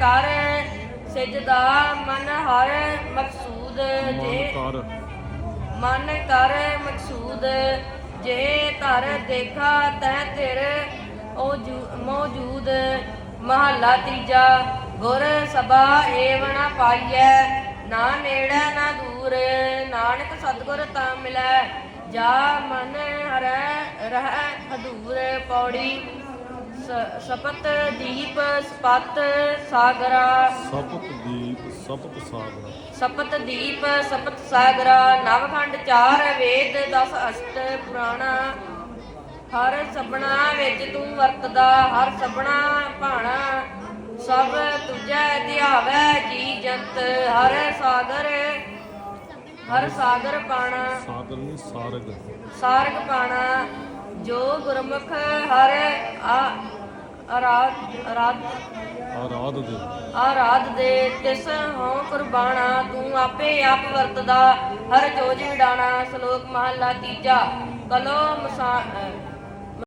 ਕਰ ਸਿਜਦਾ ਮਨ ਹਰ ਮਕਸੂਦ ਜੇ ਮਨ ਕਰ। ਮਕਸੂਦ ਜੇ ਧਰ ਦੇਖਾ ਤੈ ਤੇਰ ਮੌਜੂਦ। ਮਹੱਲਾ ਤੀਜਾ ਗੁਰ ਸਭਾ ਏਵ ਨ ਪਾਈਐ ਨਾ ਨੇੜੇ ਨਾ ਦੂਰ। ਨਾਨਕ ਸਤਿਗੁਰ ਤਾਂ ਮਿਲੈ ਜਾ ਮਨ ਹਰੈ ਰਹਿ ਹਦੂਰ। ਪੌੜੀ ਸਪਤ ਦੀਪ ਸਪਤ ਸਾਗਰਾ। ਸਪਤ ਦੀਪ ਸਪਤ ਸਾਗਰ। ਸਪਤ ਦੀਪ ਸਪਤ ਸਾਗਰਾ ਨਵਖੰਡ ਚਾਰ ਵੇਦ ਦਸ ਅਸ਼ਟ ਪੁਰਾਣਾ। ਹਰ ਸਬਣਾ ਵਿੱਚ ਤੂੰ ਵਰਤਦਾ ਹਰ ਸਬਣਾ ਭਾਣਾ। ਸਭ ਤੁਝੈ ਧਿਆਵੈ ਜੀ ਜੰਤ ਹਰ ਸਾਗਰ ਹਰ ਸਾਗਰ ਪਾਣਾ। ਸਾਗਰ ਨਹੀਂ ਸਾਰਗ। ਸਾਰਗ ਪਾਣਾ। ਜੋ ਗੁਰਮੁਖ ਹਰ ਆ ਅਰਾਧ ਆਰਾਧ ਦੇ। ਆਰਾਧ ਦੇ ਤਿਸ ਹਉ ਕੁਰਬਾਨਾ ਤੂੰ ਆਪੇ ਆਪ ਵਰਤਦਾ ਹਰ ਜੋਜ ਵਿਡਾਣਾ ਸ਼ਲੋਕ ਮਹਲਾ ਤੀਜਾ ਕਲੋ ਮਸਾ